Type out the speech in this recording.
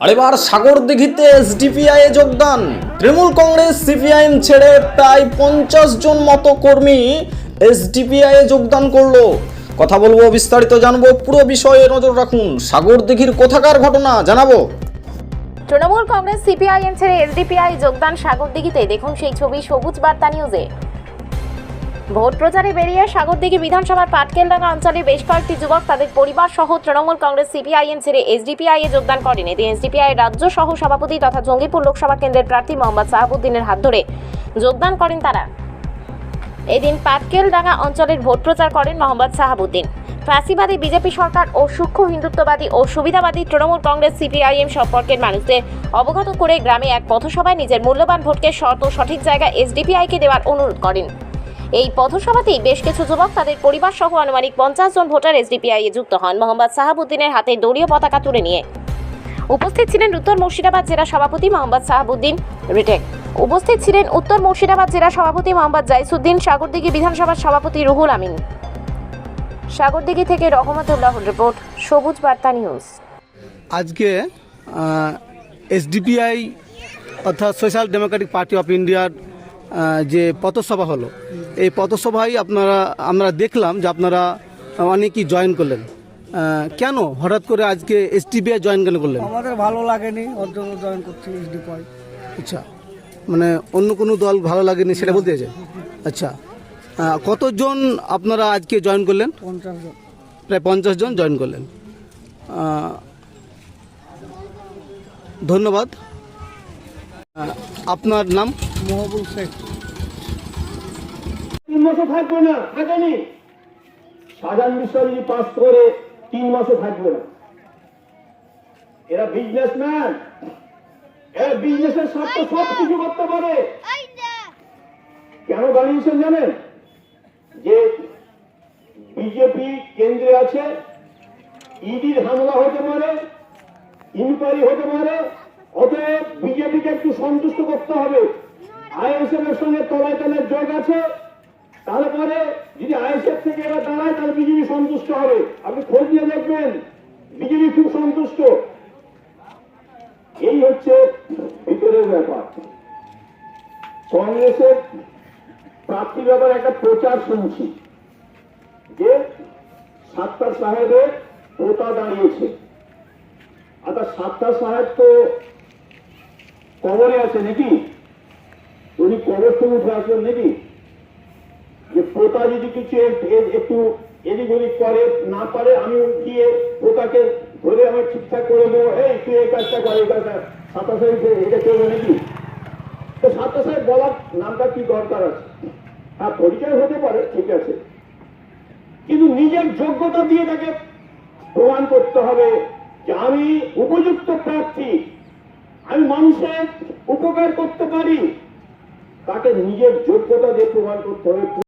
আর এবার সাগরদিঘিতে এসডিপিআই এ যোগদান। তৃণমূল কংগ্রেস সিপিআইএম ছেড়ে প্রায় পঞ্চাশ জন মতো কর্মী এসডিপিআই এ যোগদান করল। কথা বলব, বিস্তারিত জানব, পুরো বিষয়ে নজর রাখুন। সাগরদিঘির কোথাকার ঘটনা জানাব। তৃণমূল কংগ্রেস সিপিআইএম ছেড়ে এসডিপিআই যোগদান সাগরদিঘিতে দেখুন সেই ছবি সবুজ বার্তা নিউজে। ভোট প্রচারে বেরিয়ে সাগরদিঘি বিধানসভার পাটকেলডাঙ্গা অঞ্চলে বেশ কয়েকটি যুবক, তাদের পরিবার সহ তৃণমূল কংগ্রেস সিপিআইএম ছেড়ে এসডিপিআই এ যোগদান করেন। এতে এসডিপিআই রাজ্য সহ সভাপতি তথা জঙ্গিপুর লোকসভা কেন্দ্রের প্রার্থী মোহাম্মদ সাহাবুদ্দিনের হাত ধরে যোগদান করেন তারা। এদিন পাটকেলডাঙ্গা অঞ্চলের ভোট প্রচার করেন মোহাম্মদ সাহাবুদ্দিন। ফ্যাসিবাদী বিজেপি সরকার ও সূক্ষ্ম হিন্দুত্ববাদী ও সুবিধাবাদী তৃণমূল কংগ্রেস, সিপিআইএম সম্পর্কের মানুষদের অবগত করে গ্রামে এক পথসভায় নিজের মূল্যবান ভোটকে শর্ত সঠিক জায়গায় এসডিপিআইকে দেওয়ার অনুরোধ করেন। এই পথসভাতেই বেশ কিছু যুবক তাদের পরিবার সহ আনুমানিক পঞ্চাশ জন ভোটার এসডিপিআই এ যুক্ত হন। মোহাম্মদ সাহাবুদ্দিনের হাতে দলীয় পতাকা তুলে নিয়ে। উপস্থিত ছিলেন উত্তর মুর্শিদাবাদ জেলা সভাপতি মোহাম্মদ সাহাবুদ্দিন রিটেক উপস্থিত ছিলেন উত্তর মুর্শিদাবাদ জেলা সভাপতি মোহাম্মদ জাইসুদ্দিন, সাগরদিঘি বিধানসভার সভাপতি রুহুল আমিন। সাগরদিঘি থেকে রহমতুল্লাহ রিপোর্ট, সবুজ বার্তা নিউজ। আজকে এসডিপিআই অর্থাৎ সোশ্যাল ডেমোক্রেটিক পার্টি অফ ইন্ডিয়ার যে পথসভা হলো এই পথসভায় আপনারা আমরা দেখলাম যে আপনারা অনেকেই জয়েন করলেন। কেন? হঠাৎ করে আজকে এসডিপিআই জয়েন কেন করলেন? আমাদের ভালো লাগেনি ওর জন্য জয়েন করছি পয় আচ্ছা মানে অন্য কোনো দল ভালো লাগেনি সেটা বলতে চাইছেন? আচ্ছা কতজন আপনারা আজকে জয়েন করলেন? পঞ্চাশ জন। প্রায় পঞ্চাশ জন জয়েন করলেন। ধন্যবাদ। আপনার নাম? মহবুব শেখ। তিন মাসে থাকবে না থাকেনি। সাজান বিশ্বজিৎ পাস করে তিন মাসে থাকবে না। এরা বিজনেসম্যান এরা বিজনেসের স্বার্থ সব কিছু করতে পারে। কেন দাঁড়িয়েছেন জানেন? যে বিজেপি কেন্দ্রে আছে ইডির হামলা হতে পারে ইনকোয়ারি হতে পারে অতএব বিজেপিকে একটু সন্তুষ্ট করতে হবে। আইএসএফ এর সঙ্গে তলায় তলায় যোগ আছে। তারপরে যদি আইএসএফ থেকে এবার দাঁড়ায়, তাহলে বিজেপি সন্তুষ্ট হবে। আপনি খোঁজ নিয়ে দেখবেন, বিজেপি খুব সন্তুষ্ট। এই হচ্ছে ভিতরের ব্যাপার। কংগ্রেসের প্রার্থী ব্যাপারে একটা প্রচার শুনছি, যে সাত্তার সাহেবের পোতা দাঁড়িয়েছে। আচ্ছা সাত্তার সাহেব তো কবরে আছে নাকি? উনি কবর থেকে উঠে আসবেন নাকি? পোতা যদি কিছু একটু এদিক ওদিক করে, না পারে আমি গিয়ে পোতাকে ধরে আমি ঠিকঠাক করে দেবো। এই, তুই এই কাজটা কর, এই কাজটা সাতা সাহেব এটা করবে নাকি তো সাতা সাহেব বলার নামটা কি দরকার আছে? হ্যাঁ পরিচয় হতে পারে, ঠিক আছে। কিন্তু নিজের যোগ্যতা দিয়ে তাকে প্রমাণ করতে হবে যে আমি উপযুক্ত প্রার্থী। আমি মানুষের উপকার করতে পারি। তাকে নিজের যোগ্যতা দিয়ে প্রমাণ করতে হবে।